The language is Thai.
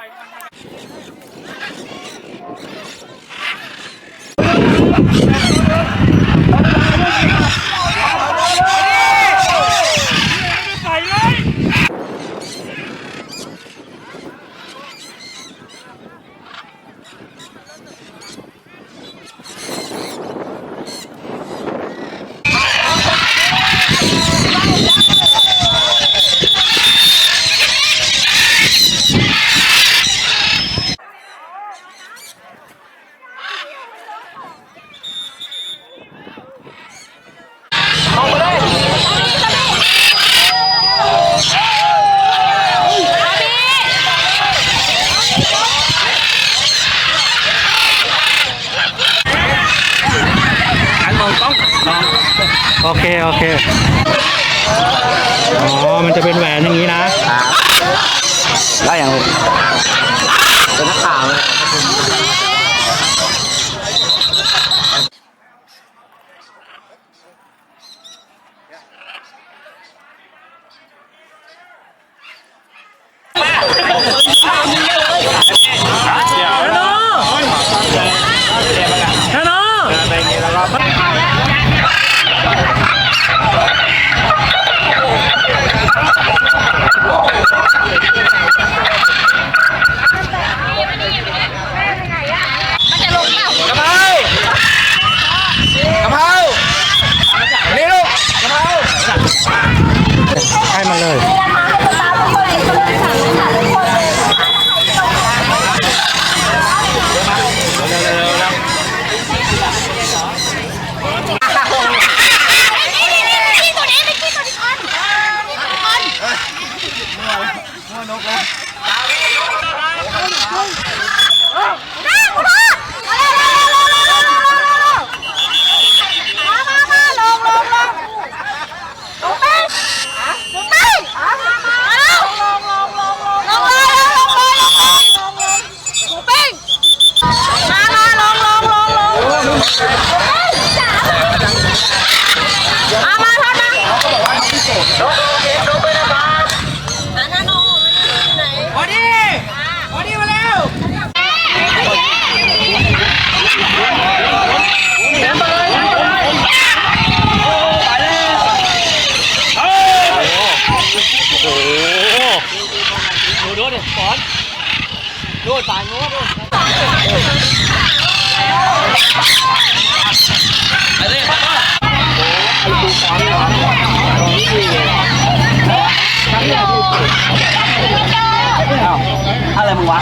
ไปมันไป โอเค โอเค อ๋อ มันจะเป็นแหวนอย่างนี้นะ แล้วอย่างเป็นนักข่าวเลย nước luôn Đó. ดูดูดิสอนดูสายงูดูอะไรมึงวะ